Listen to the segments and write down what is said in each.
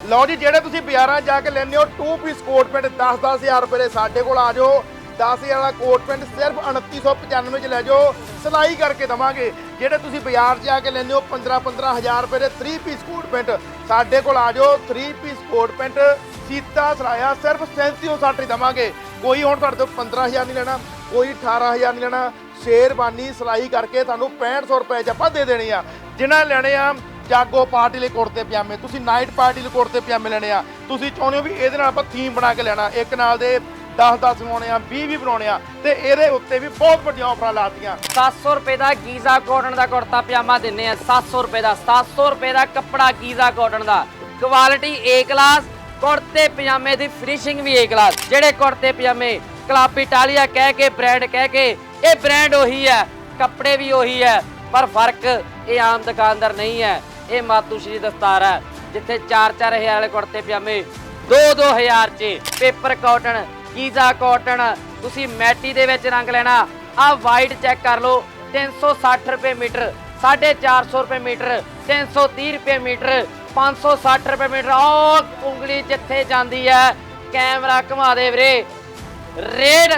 ਲਓ ਜੀ, ਜਿਹੜੇ ਤੁਸੀਂ ਬਾਜ਼ਾਰਾਂ ਜਾ ਕੇ ਲੈਂਦੇ ਹੋ 2 ਪੀਸ ਕੋਟ ਪੈਂਟ 10-10000 ਰੁਪਏ ਦੇ ਸਾਡੇ ਕੋਲ ਆ ਜਾਓ। 10000 ਵਾਲਾ ਕੋਟ ਪੈਂਟ ਸਿਰਫ 2995 ਚ ਲੈ ਜਾਓ। ਸਿਲਾਈ ਕਰਕੇ ਦਵਾਂਗੇ। ਜਿਹੜੇ ਤੁਸੀਂ ਬਾਜ਼ਾਰ 'ਚ ਜਾ ਕੇ ਲੈਂਦੇ ਹੋ 15-15000 ਰੁਪਏ ਦੇ 3 ਪੀਸ ਕੋਟ ਪੈਂਟ, ਸਾਡੇ ਕੋਲ ਆ ਜਾਓ। 3 ਪੀਸ ਕੋਟ ਪੈਂਟ, ਸੀਤਾ ਸਰਾਇਆ ਸਿਰਫ 3760 ਹੀ ਦਵਾਂਗੇ। ਕੋਈ ਹੁਣ ਤੁਹਾਡੇ ਤੋਂ 15000 ਨਹੀਂ ਲੈਣਾ, ਕੋਈ 18000 ਨਹੀਂ ਲੈਣਾ। ਸ਼ੇਰਬਾਨੀ ਸਿਲਾਈ ਕਰਕੇ ਤੁਹਾਨੂੰ 6500 ਰੁਪਏ ਚ ਆਪਾਂ ਦੇ ਦੇਣੇ ਆ। ਜਿਨ੍ਹਾਂ ਲੈਣੇ ਆ ਜਾਗੋ ਪਾਰਟੀ ਲਈ ਕੁੜਤੇ ਪਜਾਮੇ, ਤੁਸੀਂ ਨਾਈਟ ਪਾਰਟੀ ਲਈ ਕੁੜਤੇ ਪਜਾਮੇ ਲੈਣੇ ਆ। ਤੁਸੀਂ ਚਾਹੁੰਦੇ ਹੋ ਵੀ ਇਹਦੇ ਨਾਲ ਆਪਾਂ ਥੀਮ ਬਣਾ ਕੇ ਲੈਣਾ, ਇੱਕ ਨਾਲ ਦੇ 10-10 ਬਣਾਉਣੇ ਆ 20-20 ਬਣਾਉਣੇ ਆ, ਤੇ ਇਹਦੇ ਉੱਤੇ ਵੀ ਬਹੁਤ ਵੱਡੀਆਂ ਆਫਰਾਂ ਲਾਤੀਆਂ। 700 ਰੁਪਏ ਦਾ ਗੀਜ਼ਾ ਕਾਟਨ ਦਾ ਕੁੜਤਾ ਪਜਾਮਾ ਦਿੰਨੇ ਆ 700 ਰੁਪਏ ਦਾ 700 ਰੁਪਏ ਦਾ ਕੱਪੜਾ ਗੀਜ਼ਾ ਕਾਟਨ ਦਾ। ਕੁਆਲਿਟੀ A ਕਲਾਸ ਕੁੜਤੇ ਪਜਾਮੇ ਦੀ ਫਿਨਿਸ਼ਿੰਗ ਵੀ A ਕਲਾਸ ਜਿਹੜੇ ਕੁੜਤੇ ਪਜਾਮੇ ਕਲੱਬ ਇਟਾਲੀਆ ਕਹਿ ਕੇ ਬ੍ਰਾਂਡ ਕਹਿ ਕੇ, ਇਹ ਬ੍ਰਾਂਡ ਉਹੀ ਹੈ, ਕੱਪੜੇ ਵੀ ਉਹੀ ਹੈ, ਪਰ ਫ਼ਰਕ ਇਹ ਆਮ ਦੁਕਾਨਦਾਰ ਨਹੀਂ ਹੈ। ਇਹ ਮਾਤੂ ਸ਼੍ਰੀ ਦਸਤਾਰ ਹੈ, ਜਿੱਥੇ 4-4000 ਵਾਲੇ ਕੁੜਤੇ ਪਜਾਮੇ 2-2000 ਚ ਪੇਪਰ ਕਾਟਨ ਗੀਜ਼ਾ ਕਾਟਨ ਤੁਸੀਂ ਮੈਟੀ ਦੇ ਵਿੱਚ ਰੰਗ ਲੈਣਾ ਆ ਵਾਈਟ ਚੈੱਕ ਕਰ ਲਓ 360 ਰੁਪਏ ਮੀਟਰ 450 ਰੁਪਏ ਮੀਟਰ 330 ਰੁਪਏ ਮੀਟਰ 560 ਰੁਪਏ ਮੀਟਰ ਉਹ ਉਂਗਲੀ ਜਿੱਥੇ ਜਾਂਦੀ ਹੈ, ਕੈਮਰਾ ਘੁਮਾ ਦੇ ਵੀਰੇ। ਰੇਡ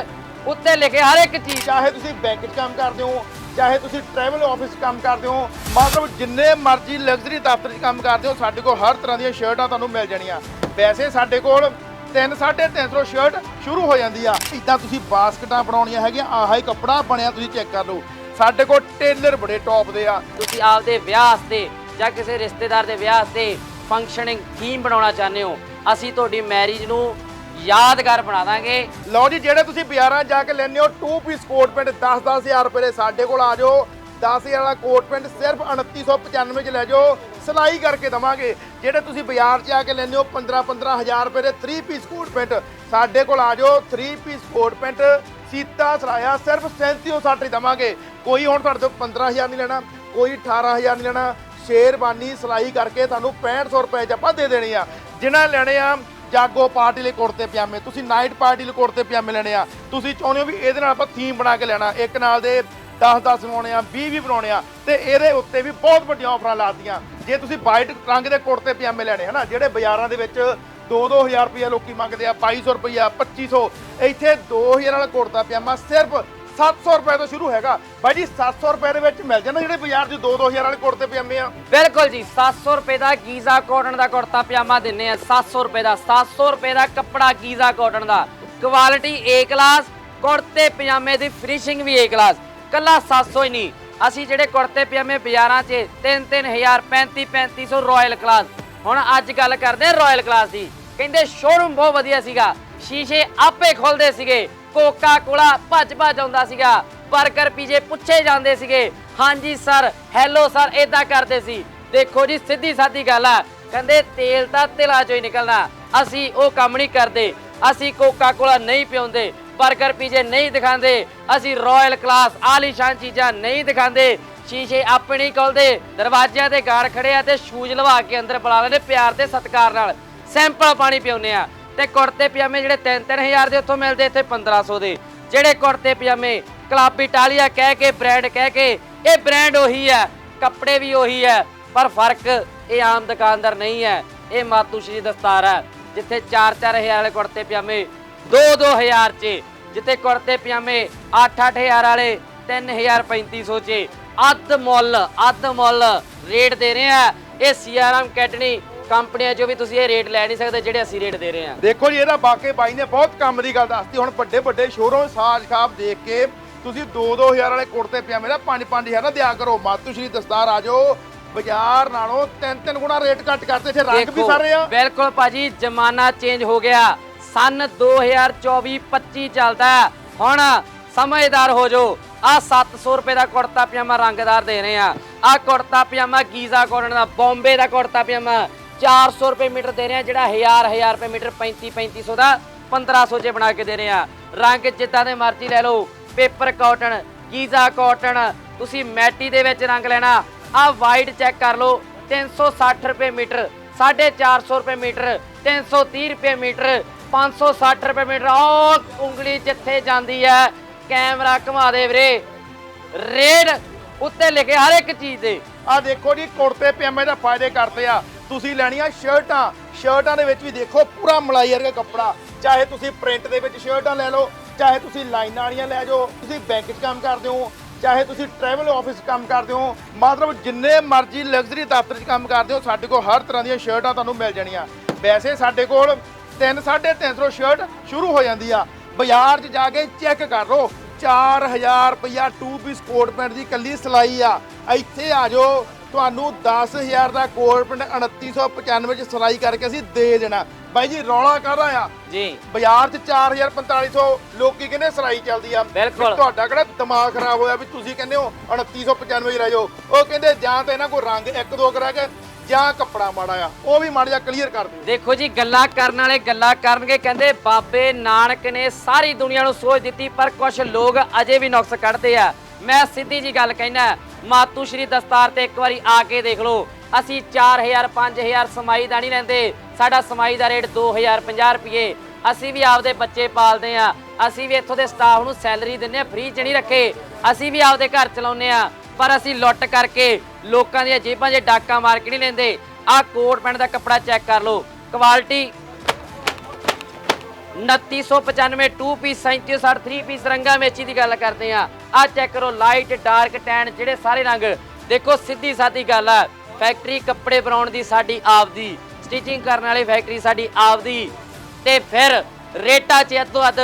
ਉੱਤੇ ਲਿਖੇ ਹਰ ਇੱਕ ਚੀਜ਼। ਚਾਹੇ ਤੁਸੀਂ ਬੈਂਕ 'ਚ ਕੰਮ ਕਰਦੇ ਹੋ ਚਾਹੇ ਤੁਸੀਂ ਟਰੈਵਲ ਆਫਿਸ 'ਚ ਕੰਮ ਕਰਦੇ ਹੋ, ਮਤਲਬ ਜਿੰਨੇ ਮਰਜ਼ੀ ਲਗਜ਼ਰੀ ਦਫ਼ਤਰ 'ਚ ਕੰਮ ਕਰਦੇ ਹੋ, ਸਾਡੇ ਕੋਲ ਹਰ ਤਰ੍ਹਾਂ ਦੀਆਂ ਸ਼ਰਟਾਂ ਤੁਹਾਨੂੰ ਮਿਲ ਜਾਣੀਆਂ। ਵੈਸੇ ਸਾਡੇ ਕੋਲ 3 350 ਸ਼ਰਟ ਸ਼ੁਰੂ ਹੋ ਜਾਂਦੀ ਆ। ਇਦਾਂ ਤੁਸੀਂ ਬਾਸਕਟਾਂ ਬਣਾਉਣੀਆਂ ਹੈਗੀਆਂ, ਆਹ ਹੀ ਕੱਪੜਾ ਬਣਿਆ, ਤੁਸੀਂ ਚੈੱਕ ਕਰ ਲਓ। ਸਾਡੇ ਕੋਲ ਟੇਲਰ ਬੜੇ ਟੌਪ ਦੇ ਆ। ਤੁਸੀਂ ਆਪਦੇ ਵਿਆਹ ਤੇ ਜਾਂ ਕਿਸੇ ਰਿਸ਼ਤੇਦਾਰ ਦੇ ਵਿਆਹ ਤੇ ਫੰਕਸ਼ਨਿੰਗ ਥੀਮ ਬਣਾਉਣਾ ਚਾਹੁੰਦੇ ਹੋ। ਅਸੀਂ ਤੁਹਾਡੀ ਮੈਰਿਜ ਨੂੰ ਯਾਦਗਾਰ ਬਣਾ ਦਾਂਗੇ। ਲਓ ਜੀ, ਜਿਹੜੇ ਤੁਸੀਂ ਬਾਜ਼ਾਰਾਂ ਜਾ ਕੇ ਲੈਂਦੇ ਹੋ 2 ਪੀਸ ਕੋਟ ਪੈਂਟ 10-10000 ਰੁਪਏ ਦੇ ਸਾਡੇ ਕੋਲ ਆ ਜਾਓ। 10000 ਵਾਲਾ ਕੋਟ ਪੈਂਟ ਸਿਰਫ 2995 ਚ ਲੈ ਜਾਓ। ਸਿਲਾਈ ਕਰਕੇ ਦਵਾਂਗੇ। ਜਿਹੜੇ ਤੁਸੀਂ ਬਾਜ਼ਾਰ 'ਚ ਜਾ ਕੇ ਲੈਂਦੇ ਹੋ 15-15000 ਰੁਪਏ ਦੇ 3 ਪੀਸ ਕੋਟ ਪੈਂਟ ਸਾਡੇ ਕੋਲ ਆ ਜਾਓ। 3 ਪੀਸ ਕੋਟ ਪੈਂਟ ਸੀਤਾ ਸਰਾਇਆ ਸਿਰਫ 3760 ਹੀ ਦਵਾਂਗੇ। ਕੋਈ ਹੁਣ ਤੁਹਾਡੇ ਤੋਂ 15000 ਨਹੀਂ ਲੈਣਾ, ਕੋਈ 18000 ਨਹੀਂ ਲੈਣਾ। ਸ਼ੇਰਬਾਨੀ ਸਿਲਾਈ ਕਰਕੇ ਤੁਹਾਨੂੰ 6500 ਰੁਪਏ ਚ ਆਪਾਂ ਦੇ ਦੇਣੇ ਆ। ਜਿਨ੍ਹਾਂ ਲੈਣੇ ਆ ਜਾਗੋ ਪਾਰਟੀ ਲਈ ਕੁੜਤੇ ਪਜਾਮੇ, ਤੁਸੀਂ ਨਾਈਟ ਪਾਰਟੀ ਲਈ ਕੁੜਤੇ ਪਜਾਮੇ ਲੈਣੇ ਆ। ਤੁਸੀਂ ਚਾਹੁੰਦੇ ਹੋ ਵੀ ਇਹਦੇ ਨਾਲ ਆਪਾਂ ਥੀਮ ਬਣਾ ਕੇ ਲੈਣਾ, ਇੱਕ ਨਾਲ ਦੇ 10-10 ਬਣਾਉਣੇ ਆ 20-20 ਬਣਾਉਣੇ ਆ, ਤੇ ਇਹਦੇ ਉੱਤੇ ਵੀ ਬਹੁਤ ਵੱਡੀਆਂ ਆਫਰਾਂ ਲਾਤੀਆਂ। ਜੇ ਤੁਸੀਂ ਵਾਈਟ ਰੰਗ ਦੇ ਕੁੜਤੇ ਪਜਾਮੇ ਲੈਣੇ, ਹਨਾ, ਜਿਹੜੇ ਬਾਜ਼ਾਰਾਂ ਦੇ ਵਿੱਚ 2-2000 ਰੁਪਏ ਲੋਕੀ ਮੰਗਦੇ ਆ 2200 ਰੁਪਇਆ 2500 ਇੱਥੇ 2000 ਵਾਲਾ ਕੁੜਤਾ ਪਜਾਮਾ ਸਿਰਫ 700 ਰੁਪਏ ਤੋਂ ਸ਼ੁਰੂ ਹੈਗਾ। ਬਾਈ ਜੀ 700 ਰੁਪਏ ਦੇ ਵਿੱਚ ਮਿਲ ਜਾਂਦਾ ਜਿਹੜੇ ਬਾਜ਼ਾਰ 'ਚ 2-2000 ਵਾਲੇ ਕੁੜਤੇ ਪਜਾਮੇ ਆ। ਬਿਲਕੁਲ ਜੀ 700 ਰੁਪਏ ਦਾ ਗੀਜ਼ਾ ਕਾਟਨ ਦਾ ਕੁੜਤਾ ਪਜਾਮਾ ਦਿੰਨੇ ਆ। 700 ਰੁਪਏ ਦਾ 700 ਰੁਪਏ ਦਾ ਕੱਪੜਾ ਗੀਜ਼ਾ ਕਾਟਨ ਦਾ। ਕੁਆਲਿਟੀ A ਕਲਾਸ ਕੁੜਤੇ ਪਜਾਮੇ ਦੀ ਫਿਨਿਸ਼ਿੰਗ ਵੀ A ਕਲਾਸ ਕੱਲਾ 700 ਹੀ ਨਹੀਂ। ਅਸੀਂ ਜਿਹੜੇ ਕੁੜਤੇ ਪਜਾਮੇ ਬਾਜ਼ਾਰਾਂ 'ਚ 3-3000 35-3500 ਰਾਇਲ ਕਲਾਸ ਹੁਣ ਅੱਜ ਗੱਲ ਕਰਦੇ ਆ ਰਾਇਲ ਕਲਾਸ ਦੀ। ਕਹਿੰਦੇ ਸ਼ੋਰੂਮ ਬਹੁਤ ਵਧੀਆ ਸੀਗਾ। ਸ਼ੀਸ਼ੇ ਆਪੇ ਖੁੱਲਦੇ ਸੀਗੇ। ਕੋਕਾ ਕੋਲਾ ਭੱਜ ਭੱਜ ਆਉਂਦਾ ਸੀਗਾ। 버ਗਰ ਪੀਜੇ ਪੁੱਛੇ ਜਾਂਦੇ ਸੀਗੇ। ਹਾਂਜੀ ਸਰ, ਹੈਲੋ ਸਰ ਇਦਾਂ ਕਰਦੇ ਸੀ। ਦੇਖੋ ਜੀ, ਸਿੱਧੀ ਸਾਦੀ ਗੱਲ ਆ। ਕਹਿੰਦੇ, ਤੇਲ ਤਾਂ ਤਿਲਾਂ ਚੋਂ ਹੀ ਨਿਕਲਣਾ। ਅਸੀਂ ਉਹ ਕੰਮ ਨਹੀਂ ਕਰਦੇ। ਅਸੀਂ ਕੋਕਾ ਕੋਲਾ ਨਹੀਂ ਪਿਉਂਦੇ। 버ਗਰ ਪੀਜੇ ਨਹੀਂ ਦਿਖਾਉਂਦੇ। ਅਸੀਂ ਰਾਇਲ ਕਲਾਸ ਆਲੀਸ਼ਾਨ ਚੀਜ਼ਾਂ ਨਹੀਂ ਦਿਖਾਉਂਦੇ। ਸ਼ੀਸ਼ੇ ਆਪਣੇ ਹੀ ਦਰਵਾਜ਼ਿਆਂ ਤੇ ਗਾਰ ਖੜੇ ਆ ਤੇ ਸ਼ੂਜ਼ ਲਵਾ ਕੇ ਅੰਦਰ ਬੁਲਾ ਲੈਂਦੇ ਪਿਆਰ ਤੇ ਸਤਿਕਾਰ ਨਾਲ। ਸੈਂਪਲ ਪਾਣੀ ਪਿਉਨੇ ਆ। ਤੇ ਕੁੜਤੇ ਪਜਾਮੇ ਜਿਹੜੇ 3-3000 ਦੇ ਉੱਥੋਂ ਮਿਲਦੇ ਇੱਥੇ 1500 ਦੇ। ਜਿਹੜੇ ਕੁੜਤੇ ਪਜਾਮੇ ਕਲੱਬ ਇਟਾਲੀਆ ਕਹਿ ਕੇ, ਬ੍ਰਾਂਡ ਕਹਿ ਕੇ, ਇਹ ਬ੍ਰਾਂਡ ਉਹੀ ਹੈ, ਕੱਪੜੇ ਵੀ ਉਹੀ ਹੈ, ਪਰ ਫ਼ਰਕ ਇਹ ਆਮ ਦੁਕਾਨਦਾਰ ਨਹੀਂ ਹੈ। ਇਹ ਮਾਤੂ ਸ਼੍ਰੀ ਦਸਤਾਰ ਹੈ, ਜਿੱਥੇ 4-4000 ਵਾਲੇ ਕੁੜਤੇ ਪਜਾਮੇ 2-2000 ਚ, ਜਿੱਥੇ ਕੁੜਤੇ ਪਜਾਮੇ 8-8000 ਵਾਲੇ 3000 3500 ਚ। ਅੱਧ ਮੁੱਲ ਅੱਧ ਮੁੱਲ ਰੇਟ ਦੇ ਰਹੇ ਆ। ਇਹ ਸੀਆਰਐਮ ਕੈਟਨੀ ਕੰਪਨੀਆਂ ਚੋਂ ਵੀ ਤੁਸੀਂ ਇਹ ਰੇਟ ਲੈ ਨਹੀਂ ਸਕਦੇ ਜਿਹੜੇ ਅਸੀਂ ਰੇਟ ਦੇ ਰਹੇ ਹਾਂ। ਦੇਖੋ ਜੀ ਇਹਦਾ ਬਾਕੀ ਬਾਈ ਨੇ ਬਹੁਤ ਕੰਮ ਦੀ ਗੱਲ ਦੱਸਤੀ। ਹੁਣ ਵੱਡੇ ਵੱਡੇ ਸ਼ੋਰੂਮ ਸਾਜ ਖਾਬ ਦੇਖ ਕੇ ਤੁਸੀਂ 2-2000 ਵਾਲੇ ਕੁੜਤੇ ਪਜਾਮੇ ਦਾ 5-5000 ਨਾ ਦਿਆ ਕਰੋ। ਮਾਤੂ ਸ਼੍ਰੀ ਦਸਤਾਰ ਆ ਜਾਓ। ਬਾਜ਼ਾਰ ਨਾਲੋਂ 3-3 ਗੁਣਾ ਰੇਟ ਘੱਟ ਕਰਤੇ ਇੱਥੇ ਰੰਗ ਵੀ ਦੇਖੋ, ਸਾਰੇ ਆ। ਬਿਲਕੁਲ ਭਾਜੀ ਜ਼ਮਾਨਾ ਚੇਂਜ ਹੋ ਗਿਆ। ਸਨ 2024-25 ਚੱਲਦਾ ਹੈ। ਹੁਣ ਸਮਝਦਾਰ ਹੋ ਜਾਓ ਆ 700 ਰੁਪਏ ਦਾ ਕੁੜਤਾ ਪਜਾਮਾ ਰੰਗਦਾਰ ਦੇ ਰਹੇ ਆ ਆ ਕੁੜਤਾ ਪਜਾਮਾ ਗੀਜ਼ਾ ਕਾਟਨ ਦਾ ਬੰਬੇ ਦਾ ਕੁੜਤਾ ਪਜਾਮਾ। 400 ਰੁਪਏ ਮੀਟਰ ਦੇ ਰਹੇ ਆ ਜਿਹੜਾ 1000 1000 ਰੁਪਏ ਮੀਟਰ 35 3500 ਦਾ 1500 ਚ ਬਣਾ ਕੇ ਦੇ ਰਹੇ। ਆ ਰੰਗ ਜਿੱਦਾਂ ਦੇ ਮਰਜ਼ੀ ਲੈ ਲਓ, ਪੇਪਰ ਕਾਟਨ, ਗੀਜ਼ਾ ਕਾਟਨ, ਤੁਸੀਂ ਮੈਟੀ ਦੇ ਵਿੱਚ ਰੰਗ ਲੈਣਾ ਆ ਵਾਈਟ ਚੈੱਕ ਕਰ ਲਓ 360 ਰੁਪਏ ਮੀਟਰ 450 ਰੁਪਏ ਮੀਟਰ 330 ਰੁਪਏ ਮੀਟਰ 560 ਰੁਪਏ ਮੀਟਰ ਉਹ ਉਂਗਲੀ ਜਿੱਥੇ ਜਾਂਦੀ ਹੈ, ਕੈਮਰਾ ਘੁਮਾ ਦੇ ਵੀਰੇ। ਰੇਡ ਉੱਤੇ ਲਿਖੇ ਹਰ ਇੱਕ ਚੀਜ਼ ਦੇ। ਆ ਦੇਖੋ ਜੀ, ਕੁੜਤੇ, ਪਜਾਮੇ ਦਾ ਫਾਇਦੇ ਕਰਦੇ ਆ। ਤੁਸੀਂ ਲੈਣੀਆਂ ਸ਼ਰਟਾਂ। ਸ਼ਰਟਾਂ ਦੇ ਵਿੱਚ ਵੀ ਦੇਖੋ, ਪੂਰਾ ਮਲਾਈ ਵਰਗਾ ਕੱਪੜਾ। ਚਾਹੇ ਤੁਸੀਂ ਪ੍ਰਿੰਟ ਦੇ ਵਿੱਚ ਸ਼ਰਟਾਂ ਲੈ ਲਓ, ਚਾਹੇ ਤੁਸੀਂ ਲਾਈਨਾਂ ਵਾਲੀਆਂ ਲੈ ਜਾਓ, ਤੁਸੀਂ ਬੈਂਕ 'ਚ ਕੰਮ ਕਰਦੇ ਹੋ, ਚਾਹੇ ਤੁਸੀਂ ਟਰੈਵਲ ਆਫਿਸ 'ਚ ਕੰਮ ਕਰਦੇ ਹੋ, ਮਤਲਬ ਜਿੰਨੇ ਮਰਜ਼ੀ ਲਗਜ਼ਰੀ ਦਫ਼ਤਰ 'ਚ ਕੰਮ ਕਰਦੇ ਹੋ, ਸਾਡੇ ਕੋਲ ਹਰ ਤਰ੍ਹਾਂ ਦੀਆਂ ਸ਼ਰਟਾਂ ਤੁਹਾਨੂੰ ਮਿਲ ਜਾਣੀਆਂ। ਵੈਸੇ ਸਾਡੇ ਕੋਲ 3 350 ਸ਼ਰਟ ਸ਼ੁਰੂ ਹੋ ਜਾਂਦੀ ਆ। ਬਾਜ਼ਾਰ 'ਚ ਜਾ ਕੇ ਚੈੱਕ ਕਰ ਲਓ 4000 ਰੁਪਇਆ 2 ਪੀਸ ਕੋਟ ਪੈਂਟ ਦੀ ਕੱਲੀ ਸਿਲਾਈ ਆ। ਇੱਥੇ ਆ ਜਾਓ ਤੁਹਾਨੂੰ 10000 ਦਾ ਕੋਟ ਪੈਂਟ 2995 ਚ ਸਿਲਾਈ ਕਰਕੇ ਅਸੀਂ ਦੇ ਦੇਣਾ। ਬਾਈ ਜੀ ਰੌਲਾ ਕਾਹਦਾ ਆ? ਜੀ। ਬਾਜ਼ਾਰ 'ਚ 4000 4500 ਲੋਕੀ ਕਹਿੰਦੇ ਸਿਲਾਈ ਚੱਲਦੀ ਆ। ਬਿਲਕੁਲ। ਤੁਹਾਡਾ ਕਿਹੜਾ ਦਿਮਾਗ ਖਰਾਬ ਹੋਇਆ ਵੀ ਤੁਸੀਂ ਕਹਿੰਦੇ ਹੋ 2995 ਹੀ ਰਹਿ ਜਾਓ। ਉਹ ਕਹਿੰਦੇ ਜਾਂ ਤਾਂ ਇਹਨਾਂ ਕੋਲ ਰੰਗ ਇੱਕ ਦੋ ਕਰਾ ਕੇ ਜਾਂ ਕੱਪੜਾ ਮਾੜਾ ਆ। ਉਹ ਵੀ ਮਾੜਾ ਜਿਹਾ ਕਲੀਅਰ ਕਰ ਦਿਓ। ਦੇਖੋ ਜੀ ਗੱਲਾਂ ਕਰਨ ਵਾਲੇ ਗੱਲਾਂ ਕਰਨਗੇ। ਕਹਿੰਦੇ ਬਾਬੇ ਨਾਨਕ ਨੇ ਸਾਰੀ ਦੁਨੀਆ ਨੂੰ ਸੋਚ ਦਿੱਤੀ ਪਰ ਕੁਝ ਲੋਕ ਅਜੇ ਵੀ ਨੁਕਸ ਕੱਢਦੇ ਆ। ਮੈਂ ਸਿੱਧੀ ਜੀ ਗੱਲ ਕਹਿਣਾ ਮਾਤੂ ਸ਼੍ਰੀ ਦਸਤਾਰ ਤੇ ਇੱਕ ਵਾਰੀ ਆ ਕੇ ਦੇਖ ਲਓ। ਅਸੀਂ 4000 5000 ਸਮਾਈ ਦਾ ਨਹੀਂ ਲੈਂਦੇ। ਸਾਡਾ ਸਮਾਈ ਦਾ ਰੇਟ 2050 ਰੁਪਏ। ਅਸੀਂ ਵੀ ਆਪਦੇ ਬੱਚੇ ਪਾਲਦੇ ਆ ਅਸੀਂ ਵੀ ਇੱਥੋਂ ਦੇ ਸਟਾਫ ਨੂੰ ਸੈਲਰੀ ਦਿੰਨੇ ਆ ਫ੍ਰੀ ਚ ਨਹੀਂ ਰੱਖੇ। ਅਸੀਂ ਵੀ ਆਪਦੇ ਘਰ ਚਲਾਉਂਦੇ ਆ ਪਰ ਅਸੀਂ ਲੁੱਟ ਕਰਕੇ ਲੋਕਾਂ ਦੀਆਂ ਜੇਬਾਂ 'ਚ ਡਾਕਾ ਮਾਰ ਕੇ ਨਹੀਂ ਲੈਂਦੇ। ਆਹ ਕੋਟ ਪੈਂਟ ਦਾ ਕੱਪੜਾ ਚੈੱਕ ਕਰ ਲਓ। ਕੁਆਲਿਟੀ 2995 2 ਪੀਸ 3760 3 ਪੀਸ ਰੰਗਾਂ ਮੇਚੀ ਦੀ ਗੱਲ ਕਰਦੇ ਆ ਆ ਚੈੱਕ ਕਰੋ ਲਾਈਟ ਡਾਰਕ ਟੈਨ ਜਿਹੜੇ ਸਾਰੇ ਰੰਗ। ਦੇਖੋ, ਸਿੱਧੀ ਸਾਦੀ ਗੱਲ ਆ। ਫੈਕਟਰੀ ਕੱਪੜੇ ਬਣਾਉਣ ਦੀ ਸਾਡੀ ਆਪਦੀ ਸਟਿਚਿੰਗ ਕਰਨ ਵਾਲੀ ਫੈਕਟਰੀ ਸਾਡੀ ਆਪਦੀ। ਤੇ ਫਿਰ ਰੇਟਾਂ 'ਚ ਅੱਧੋ ਅੱਧ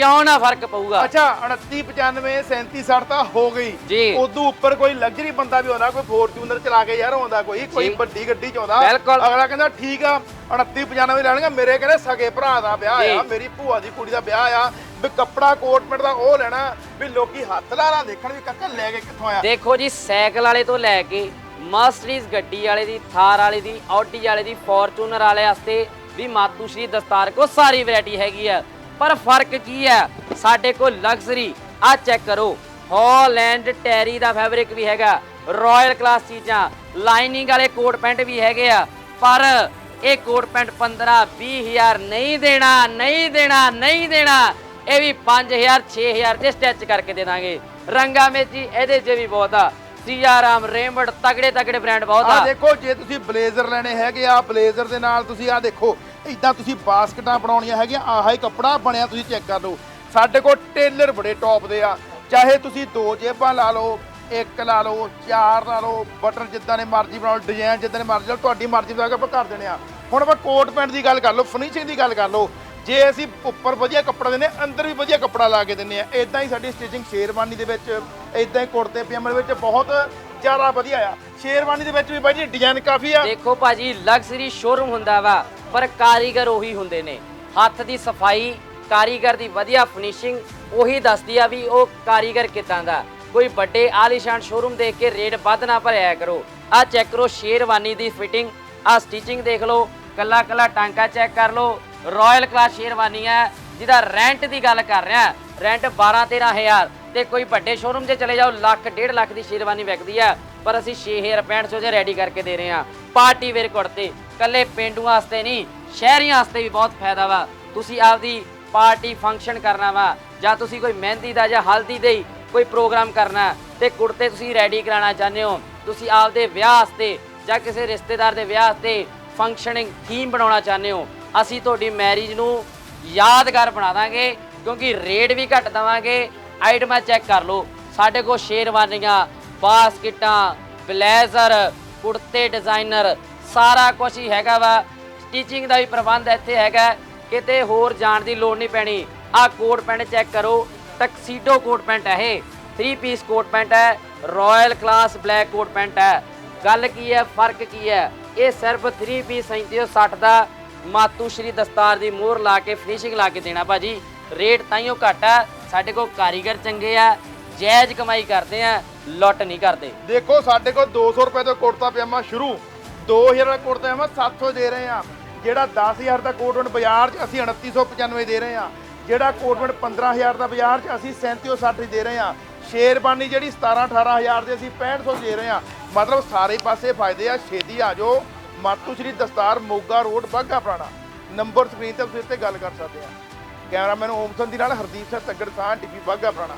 ਕਿਉਂ ਨਾ ਫ਼ਰਕ ਪਊਗਾ ਅੱਛਾ 29 95 37 60 ਤਾਂ ਹੋ ਗਈ ਜੀ। ਉਦੋਂ ਉੱਪਰ ਕੋਈ ਲਗਜ਼ਰੀ ਬੰਦਾ ਵੀ ਆਉਂਦਾ ਕੋਈ ਫੋਰਚੂਨਰ ਚਲਾ ਕੇ ਯਾਰ ਆਉਂਦਾ ਕੋਈ ਕੋਈ। ਵੱਡੀ ਗੱਡੀ ਚ ਆਉਂਦਾ। ਅਗਲਾ ਕਹਿੰਦਾ ਠੀਕ ਆ 29 95 ਲੈਣਗੇ ਮੇਰੇ ਕਹਿੰਦੇ ਸਗੇ ਭਰਾ ਦਾ ਵਿਆਹ। ਆ ਮੇਰੀ ਭੂਆ ਦੀ ਕੁੜੀ ਦਾ ਵਿਆਹ ਆ ਵੀ ਕੱਪੜਾ ਕੋਟ ਪੈਂਟ ਦਾ ਉਹ ਲੈਣਾ ਵੀ ਲੋਕੀ ਹੱਥ ਲਾਰਾ ਦੇਖਣ ਵੀ ਕੱਕਾ ਲੈ ਕੇ ਕਿੱਥੋਂ ਆਇਆ ਦੇਖੋ ਜੀ ਸਾਈਕਲ ਵਾਲੇ ਤੋਂ ਲੈ ਕੇ ਮਰਸਡੀਜ਼ ਗੱਡੀ ਵਾਲੇ ਦੀ ਥਾਰ ਵਾਲੇ ਦੀ ਆਡੀ ਵਾਲੇ ਦੀ ਫੋਰਚੂਨਰ ਵਾਲੇ ਵਾਸਤੇ ਵੀ ਮਾਤੂ ਸ਼੍ਰੀ ਦਸਤਾਰ ਕੋ ਸਾਰੀ ਵੈਰਾਈਟੀ ਹੈਗੀ ਆ ਪਰ ਫ਼ਰਕ ਕੀ ਹੈ? ਸਾਡੇ ਕੋਲ ਲਗਜ਼ਰੀ ਆ ਚੈੱਕ ਕਰੋ। ਹਾਲੈਂਡ ਟੈਰੀ ਦਾ ਫੈਬਰਿਕ ਵੀ ਹੈਗਾ। ਰਾਇਲ ਕਲਾਸ ਚੀਜ਼ਾਂ ਲਾਈਨਿੰਗ ਵਾਲੇ ਕੋਟ ਪੈਂਟ ਵੀ ਹੈਗੇ ਆ। ਪਰ ਇਹ ਕੋਟ ਪੈਂਟ 15 20000 ਨਹੀਂ ਦੇਣਾ ਨਹੀਂ ਦੇਣਾ ਨਹੀਂ ਦੇਣਾ। ਇਹ ਵੀ 5000 6000 ਦੇ ਸਟੈਚ ਕਰਕੇ ਦੇ ਦਾਂਗੇ। ਰੰਗਾ ਮੇਚੀ ਇਹਦੇ 'ਚ ਵੀ ਬਹੁਤ ਆ। ਸੀਆਰਾਮ ਰੇਮੰਡ ਤਗੜੇ ਤਗੜੇ ਬ੍ਰਾਂਡ ਬਹੁਤ ਆ। ਆ ਦੇਖੋ, ਜੇ ਤੁਸੀਂ ਬਲੇਜ਼ਰ ਲੈਣੇ ਹੈਗੇ ਆ, ਬਲੇਜ਼ਰ ਦੇ ਨਾਲ ਤੁਸੀਂ ਆ ਦੇਖੋ ਇਦਾਂ ਤੁਸੀਂ ਬਾਸਕਟਾਂ ਬਣਾਉਣੀਆਂ ਹੈਗੀਆਂ ਆਹ ਹੀ ਕੱਪੜਾ ਬਣਿਆ ਤੁਸੀਂ ਚੈੱਕ ਕਰ ਲਓ। ਸਾਡੇ ਕੋਲ ਟੇਲਰ ਬੜੇ ਟੌਪ ਦੇ ਆ। ਚਾਹੇ ਤੁਸੀਂ ਦੋ ਜੇਬਾਂ ਲਾ ਲਓ ਇੱਕ ਲਾ ਲਓ ਚਾਰ ਲਾ ਲਓ ਬਟਨ ਜਿੱਦਾਂ ਦੇ ਮਰਜ਼ੀ ਬਣਾਓ ਡਿਜ਼ਾਈਨ ਜਿੱਦਾਂ ਦੇ ਮਰਜ਼ੀ ਲਓ ਤੁਹਾਡੀ ਮਰਜ਼ੀ ਦਾ ਆਪਾਂ ਕਰ ਦੇਣੇ ਆ। ਹੁਣ ਆਪਾਂ ਕੋਟ ਪੈਂਟ ਦੀ ਗੱਲ ਕਰ ਲਓ ਫਿਨਿਸ਼ਿੰਗ ਦੀ ਗੱਲ ਕਰ ਲਓ। ਜੇ ਅਸੀਂ ਉੱਪਰ ਵਧੀਆ ਕੱਪੜਾ ਦਿੰਨੇ ਆ, ਅੰਦਰ ਵੀ ਵਧੀਆ ਕੱਪੜਾ ਲਾ ਕੇ ਦਿੰਨੇ ਆ ਇਦਾਂ ਹੀ ਸਾਡੀ ਸਟਿਚਿੰਗ ਸ਼ੇਰਵਾਨੀ ਦੇ ਵਿੱਚ ਇਦਾਂ ਹੀ ਕੁੜਤੇ ਪਜਾਮੇ ਦੇ ਵਿੱਚ ਬਹੁਤ ਜ਼ਿਆਦਾ ਵਧੀਆ ਆ। ਸ਼ੇਰਵਾਨੀ ਦੇ ਵਿੱਚ ਵੀ ਬਾਈ ਜੀ ਡਿਜ਼ਾਈਨ ਕਾਫੀ ਆ। ਦੇਖੋ ਭਾਜੀ ਲਗਜ਼ਰੀ ਸ਼ੋਰੂਮ ਹੁੰਦਾ ਵਾ। ਪਰ ਕਾਰੀਗਰ ਉਹੀ ਹੁੰਦੇ ਨੇ। ਹੱਥ ਦੀ ਸਫ਼ਾਈ, ਕਾਰੀਗਰ ਦੀ ਵਧੀਆ ਫਿਨਿਸ਼ਿੰਗ ਉਹੀ ਦੱਸਦੀ ਆ ਵੀ ਉਹ ਕਾਰੀਗਰ ਕਿਦਾਂ ਦਾ। ਕੋਈ ਵੱਡੇ ਆਲੀਸ਼ਾਨ ਸ਼ੋਰੂਮ ਦੇਖ ਕੇ ਰੇਟ ਵੱਧ ਨਾ ਭਰਿਆ ਕਰੋ। ਆ ਚੈੱਕ ਕਰੋ, ਸ਼ੇਰਵਾਨੀ ਦੀ ਫਿਟਿੰਗ ਆ ਸਟਿਚਿੰਗ ਦੇਖ ਲਓ ਕੱਲਾ ਕੱਲਾ ਟਾਂਕਾ ਚੈੱਕ ਕਰ ਲਓ। ਰਾਇਲ ਕਲਾਸ ਸ਼ੇਰਵਾਨੀ ਹੈ ਜਿਹਦਾ ਰੈਂਟ ਦੀ ਗੱਲ ਕਰ ਰਿਹਾ। ਰੈਂਟ 12 13000 ਤੇ ਕੋਈ ਵੱਡੇ ਸ਼ੋਰੂਮ 'ਚ ਚਲੇ ਜਾਓ, ਲੱਖ, ਡੇਢ ਲੱਖ ਦੀ ਸ਼ੇਰਵਾਨੀ ਵਿਕਦੀ ਆ। ਪਰ ਅਸੀਂ 6065 'ਚ ਰੈਡੀ ਕਰਕੇ ਦੇ ਰਹੇ ਹਾਂ ਪਾਰਟੀ ਵੇਅਰ ਕੁੜਤੇ ਕੱਲੇ ਪੇਂਡੂਆਂ ਵਾਸਤੇ ਨਹੀਂ, ਸ਼ਹਿਰੀਆਂ ਵਾਸਤੇ ਵੀ ਬਹੁਤ ਫਾਇਦਾ ਵਾ। ਤੁਸੀਂ ਆਪਦੀ ਪਾਰਟੀ ਫੰਕਸ਼ਨ ਕਰਨਾ ਵਾ, ਜਾਂ ਤੁਸੀਂ ਕੋਈ ਮਹਿੰਦੀ ਦਾ ਜਾਂ ਹਲਦੀ ਦੇ ਹੀ ਕੋਈ ਪ੍ਰੋਗਰਾਮ ਕਰਨਾ ਹੈ ਤੇ ਕੁੜਤੇ ਤੁਸੀਂ ਰੈਡੀ ਕਰਾਉਣਾ ਚਾਹੁੰਦੇ ਹੋ, ਤੁਸੀਂ ਆਪਦੇ ਵਿਆਹ ਵਾਸਤੇ ਜਾਂ ਕਿਸੇ ਰਿਸ਼ਤੇਦਾਰ ਦੇ ਵਿਆਹ ਵਾਸਤੇ ਫੰਕਸ਼ਨਿੰਗ ਥੀਮ ਬਣਾਉਣਾ ਚਾਹੁੰਦੇ ਹੋ, ਅਸੀਂ ਤੁਹਾਡੀ ਮੈਰਿਜ ਨੂੰ ਯਾਦਗਾਰ ਬਣਾ ਦਾਂਗੇ, ਕਿਉਂਕਿ ਰੇਟ ਵੀ ਘੱਟ ਦਵਾਂਗੇ ਆਈਟਮਾਂ ਚੈੱਕ ਕਰ ਲਓ। ਸਾਡੇ ਕੋਲ ਸ਼ੇਰਵਾਨੀਆਂ, ਬਾਸਕਟਾਂ, ਬਲੇਜ਼ਰ, ਕੁੜਤੇ ਡਿਜ਼ਾਈਨਰ ਸਾਰਾ ਕੁਝ ਹੀ ਹੈਗਾ ਵਾ। ਸਟਿਚਿੰਗ ਦਾ ਵੀ ਪ੍ਰਬੰਧ ਇੱਥੇ ਹੈਗਾ। ਕਿਤੇ ਹੋਰ ਜਾਣ ਦੀ ਲੋੜ ਨਹੀਂ ਪੈਣੀ। ਆਹ ਕੋਟ ਪੈਂਟ ਚੈੱਕ ਕਰੋ। ਟਕਸੀਡੋ ਕੋਟ ਪੈਂਟ ਹੈ ਇਹ। 3 ਪੀਸ ਕੋਟ ਪੈਂਟ ਹੈ royal class black coat pant ਹੈ ਗੱਲ ਕੀ ਹੈ? ਫ਼ਰਕ ਕੀ ਹੈ? ਇਹ ਸਿਰਫ 3 ਪੀਸ 3760 ਦਾ ਮਾਤੂ ਸ਼੍ਰੀ ਦਸਤਾਰ ਦੀ ਮੋਹਰ ਲਾ ਕੇ ਫਿਨਿਸ਼ਿੰਗ ਲਾ ਕੇ ਦੇਣਾ ਭਾਜੀ। ਰੇਟ ਤਾਈਓ ਘੱਟ ਆ। ਸਾਡੇ ਕੋਲ ਕਾਰੀਗਰ ਚੰਗੇ ਆ। ਜਾਇਜ਼ ਕਮਾਈ ਕਰਦੇ ਆ। ਲੁੱਟ ਨਹੀਂ ਕਰਦੇ। ਦੇਖੋ, ਸਾਡੇ ਕੋਲ 200 ਰੁਪਏ ਤੋਂ ਕੁੜਤਾ ਪਜਾਮਾ ਸ਼ੁਰੂ। 2000 ਦਾ ਕੋਟ ਕੁੜਤਾ ਪਜਾਮਾ 700 ਦੇ ਰਹੇ ਆ ਜਿਹੜਾ 10000 ਦਾ ਕੋਟ ਪੈਂਟ ਬਾਜ਼ਾਰ 'ਚ ਅਸੀਂ 2995 ਦੇ ਰਹੇ ਆ ਜਿਹੜਾ ਕੋਟਮੈਂਟ 15000 ਦਾ ਬਾਜ਼ਾਰ 'ਚ ਅਸੀਂ 3760 ਦੇ ਰਹੇ ਆ ਸ਼ੇਰਬਾਨੀ ਜਿਹੜੀ 17 18000 ਦੇ ਅਸੀਂ 6500 ਦੇ ਰਹੇ ਆ ਮਤਲਬ ਸਾਰੇ ਪਾਸੇ ਫਾਇਦੇ ਆ, ਛੇਤੀ ਆ ਜਾਓ। ਮਾਤੂ ਸ਼੍ਰੀ ਦਸਤਾਰ ਮੋਗਾ ਰੋਡ ਬਾਗਾ ਪੁਰਾਣਾ। ਨੰਬਰ ਸਕਰੀਨ ਤੇ ਤੁਸੀਂ ਇੱਥੇ ਗੱਲ ਕਰ ਸਕਦੇ ਆ। ਕੈਮਰਾਮੈਨ ਓਮਸਨ ਦੀ ਨਾਲ ਹਰਦੀਪ ਸਿੰਘ ਤੱਗੜ ਸਾਹ ਡਿੱਗੀ ਬਾਗਾ ਪੁਰਾਣਾ।